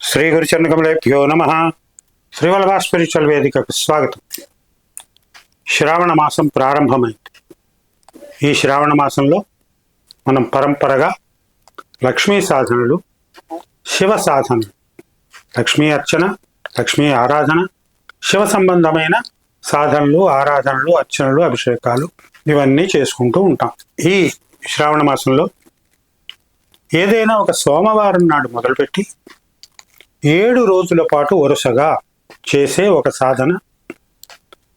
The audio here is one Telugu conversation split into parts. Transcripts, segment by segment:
శ్రీ గురుచరణకమలేభ్యో నమ. శ్రీవల్లభ స్పిరిచువల్ వేదికకు స్వాగతం. శ్రావణ మాసం ప్రారంభమైంది. ఈ శ్రావణ మాసంలో మనం పరంపరగా లక్ష్మీ సాధనలు శివ సాధనలు లక్ష్మీ అర్చన లక్ష్మీ ఆరాధన శివ సంబంధమైన సాధనలు ఆరాధనలు అర్చనలు అభిషేకాలు ఇవన్నీ చేసుకుంటూ ఉంటాం. ఈ శ్రావణ మాసంలో ఏదైనా ఒక సోమవారం నాడు మొదలుపెట్టి ఏడు రోజుల పాటు వరుసగా చేసే ఒక సాధన.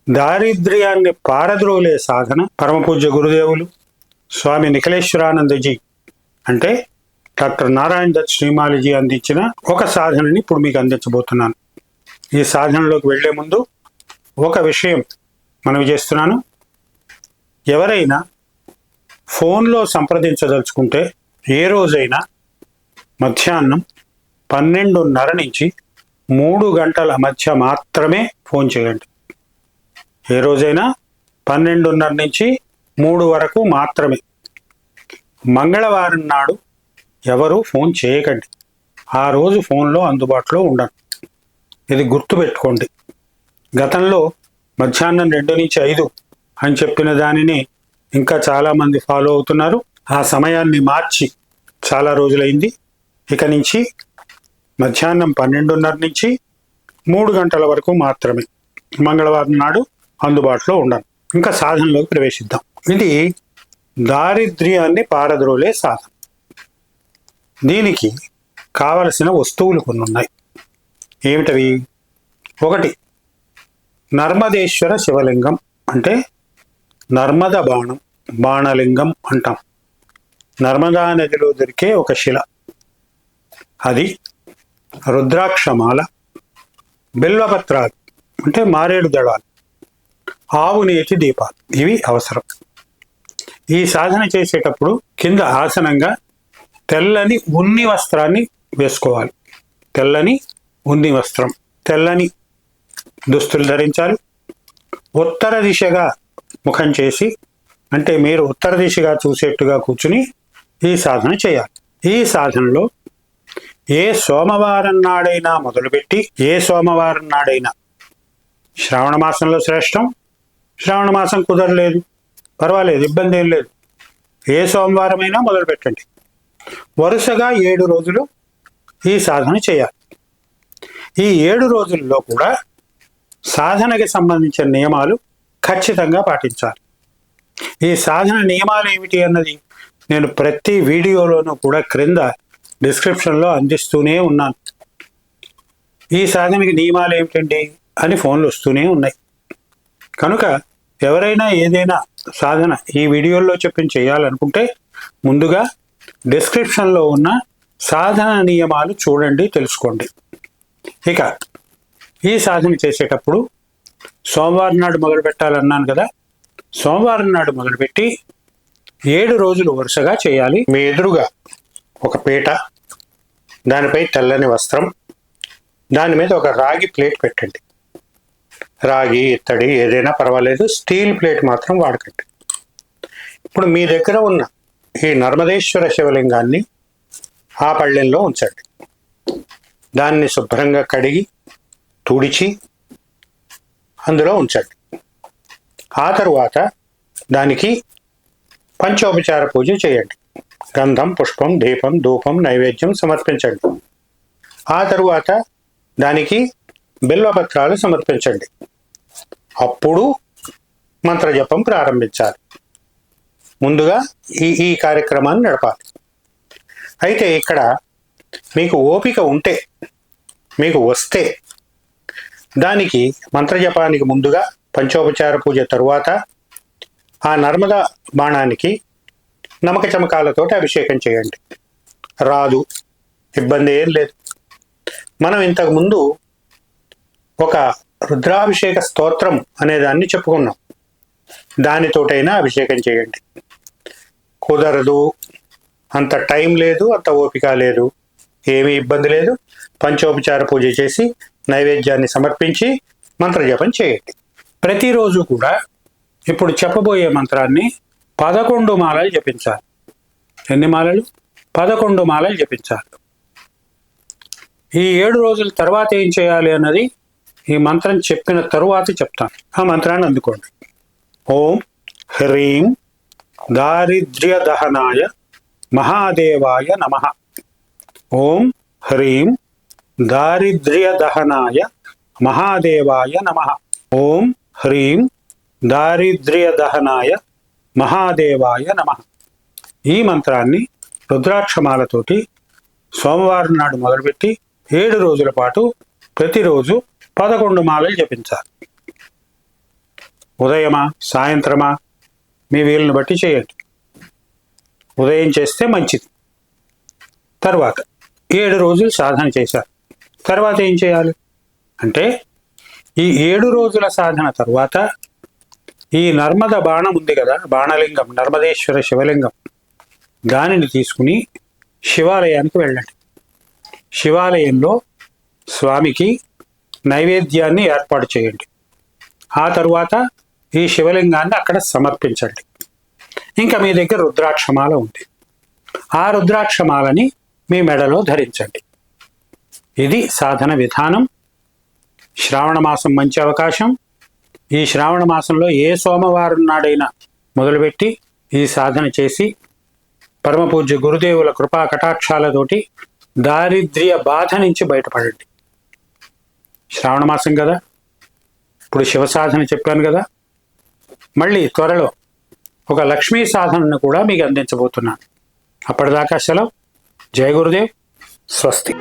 దారిద్ర్యాన్ని పారద్రోలే సాధన. పరమపూజ్య గురుదేవులు స్వామి నిఖిలేశ్వరానందజీ అంటే డాక్టర్ నారాయణ దత్ శ్రీమాలిజీ అందించిన ఒక సాధనని ఇప్పుడు మీకు అందించబోతున్నాను. ఈ సాధనలోకి వెళ్ళే ముందు ఒక విషయం మనవి చేస్తున్నాను. ఎవరైనా ఫోన్లో సంప్రదించదలుచుకుంటే ఏ రోజైనా మధ్యాహ్నం పన్నెండున్నర నుంచి మూడు గంటల మధ్య మాత్రమే ఫోన్ చేయండి. ఏ రోజైనా పన్నెండున్నర నుంచి మూడు వరకు మాత్రమే. మంగళవారం నాడు ఎవరు ఫోన్ చేయకండి. ఆ రోజు ఫోన్లో అందుబాటులో ఉండను ఇది గుర్తుపెట్టుకోండి. గతంలో మధ్యాహ్నం రెండు నుంచి ఐదు అని చెప్పిన దానిని ఇంకా చాలామంది ఫాలో అవుతున్నారు. ఆ సమయాన్ని మార్చి చాలా రోజులైంది. ఇక నుంచి మధ్యాహ్నం పన్నెండున్నర నుంచి మూడు గంటల వరకు మాత్రమే మంగళవారం నాడు అందుబాటులో ఉండను ఇంకా సాధనలోకి ప్రవేశిద్దాం. ఇది దారిద్ర్యాన్ని పారద్రోలే సాధన. దీనికి కావలసిన వస్తువులు కొన్ని ఉన్నాయి. ఏమిటవి? ఒకటి నర్మదేశ్వర శివలింగం అంటే నర్మద బాణం బాణలింగం అంటాం. నర్మదా నదిలో దొరికే ఒక శిల. అది రుద్రాక్షమాల బిల్వపత్రాలు అంటే మారేడు దళాలు ఆవు నేతి దీపాలు. ఇవి అవసరం. ఈ సాధన చేసేటప్పుడు కింద ఆసనంగా తెల్లని ఉన్ని వస్త్రాన్ని వేసుకోవాలి. తెల్లని ఉన్ని వస్త్రం. తెల్లని దుస్తులు ధరించాలి. ఉత్తర దిశగా ముఖం చేసి అంటే మీరు ఉత్తర దిశగా చూసేట్టుగా కూర్చుని ఈ సాధన చేయాలి. ఈ సాధనలో ఏ సోమవారం నాడైనా మొదలుపెట్టి ఏ సోమవారం నాడైనా. శ్రావణ మాసంలో శ్రేష్టం. శ్రావణ మాసం కుదరలేదు. పర్వాలేదు ఇబ్బంది ఏం లేదు. ఏ సోమవారమైనా మొదలు పెట్టండి వరుసగా ఏడు రోజులు ఈ సాధన చేయాలి. ఈ ఏడు రోజుల్లో కూడా సాధనకి సంబంధించిన నియమాలు ఖచ్చితంగా పాటించాలి. ఈ సాధన నియమాలు ఏమిటి అన్నది నేను ప్రతి వీడియోలోనూ కూడా క్రింద డిస్క్రిప్షన్లో అందిస్తూనే ఉన్నాను. ఈ సాధనకి నియమాలు ఏమిటండి అని ఫోన్లు వస్తూనే ఉన్నాయి. కనుక ఎవరైనా ఏదైనా సాధన ఈ వీడియోల్లో చెప్పిన చేయాలనుకుంటే ముందుగా డిస్క్రిప్షన్లో ఉన్న సాధన నియమాలు చూడండి తెలుసుకోండి. ఇక ఈ సాధన చేసేటప్పుడు సోమవారం నాడు మొదలు పెట్టాలన్నాను కదా సోమవారం నాడు మొదలుపెట్టి ఏడు రోజులు వరుసగా చేయాలి. మీ ఎదురుగా ఒక పీట దానిపై తెల్లని వస్త్రం దాని మీద ఒక రాగి ప్లేట్ పెట్టండి. రాగి ఇత్తడి ఏదైనా పర్వాలేదు స్టీల్ ప్లేట్ మాత్రం వాడకండి. ఇప్పుడు మీ దగ్గర ఉన్న ఈ నర్మదేశ్వర శివలింగాన్ని ఆ పళ్ళెంలో ఉంచండి. దాన్ని శుభ్రంగా కడిగి తుడిచి అందులో ఉంచండి. ఆ తరువాత దానికి పంచోపచార పూజ చేయండి. గంధం పుష్పం దీపం ధూపం నైవేద్యం సమర్పించండి. ఆ తరువాత దానికి బిల్వపత్రాలు సమర్పించండి. అప్పుడు మంత్రజపం ప్రారంభించాలి. ముందుగా ఈ ఈ కార్యక్రమాన్ని నడపాలి. అయితే ఇక్కడ మీకు ఓపిక ఉంటే మీకు వస్తే దానికి మంత్రజపానికి ముందుగా పంచోపచార పూజ తరువాత ఆ నర్మదా బాణానికి నమక చమకాలతోటి అభిషేకం చేయండి. రాదు. ఇబ్బంది ఏం లేదు. మనం ఇంతకుముందు ఒక రుద్రాభిషేక స్తోత్రం అనే దాన్ని చెప్పుకున్నాం. దానితోటైనా అభిషేకం చేయండి. కుదరదు. అంత టైం లేదు అంత ఓపిక లేదు. ఏమీ ఇబ్బంది లేదు. పంచోపచార పూజ చేసి నైవేద్యాన్ని సమర్పించి మంత్రజపం చేయండి. ప్రతిరోజు కూడా ఇప్పుడు చెప్పబోయే మంత్రాన్ని పదకొండు మాలలు జపించాలి. ఎన్ని మాలలు? పదకొండు మాలలు జపించాలి. ఈ ఏడు రోజుల తర్వాత ఏం చేయాలి అన్నది ఈ మంత్రం చెప్పిన తరువాత చెప్తాను. ఆ మంత్రాన్ని అందుకోండి. ఓం హ్రీం దారిద్ర్య దహనాయ మహాదేవాయ నమ. ఓం హ్రీం దారిద్ర్య దహనాయ మహాదేవాయ నమ. ఓం హ్రీం దారిద్ర్య దహనాయ మహాదేవాయ నమ. ఈ మంత్రాన్ని రుద్రాక్షమాలతోటి సోమవారం నాడు మొదలుపెట్టి ఏడు రోజుల పాటు ప్రతిరోజు పదకొండు మాలలు జపించాలి. ఉదయమా సాయంత్రమా మీ వీలుని బట్టి చేయండి. ఉదయం చేస్తే మంచిది. తర్వాత ఏడు రోజులు సాధన చేశారు. తర్వాత ఏం చేయాలి? అంటే ఈ ఏడు రోజుల సాధన తర్వాత ఈ నర్మద బాణం ఉంది కదా బాణలింగం నర్మదేశ్వర శివలింగం. దానిని తీసుకుని శివాలయానికి వెళ్ళండి. శివాలయంలో స్వామికి నైవేద్యాన్ని ఏర్పాటు చేయండి. ఆ తరువాత ఈ శివలింగాన్ని అక్కడ సమర్పించండి. ఇంకా మీ దగ్గర రుద్రాక్షమాల ఉంది. ఆ రుద్రాక్షమాలని మీ మెడలో ధరించండి. ఇది సాధన విధానం. శ్రావణ మాసం మంచి అవకాశం. ఈ శ్రావణ మాసంలో ఏ సోమవారం నాడైనా మొదలుపెట్టి ఈ సాధన చేసి పరమ పూజ్య గురుదేవుల కృపా కటాక్షాలతోటి దారిద్ర్య బాధ నుంచి బయటపడండి. శ్రావణ మాసం కదా. ఇప్పుడు శివ సాధన చెప్పాను కదా. మళ్ళీ త్వరలో ఒక లక్ష్మీ సాధనను కూడా మీకు అందించబోతున్నాను. అప్పటిదాకా సెలవు. జయ గురుదేవ్. స్వస్తి.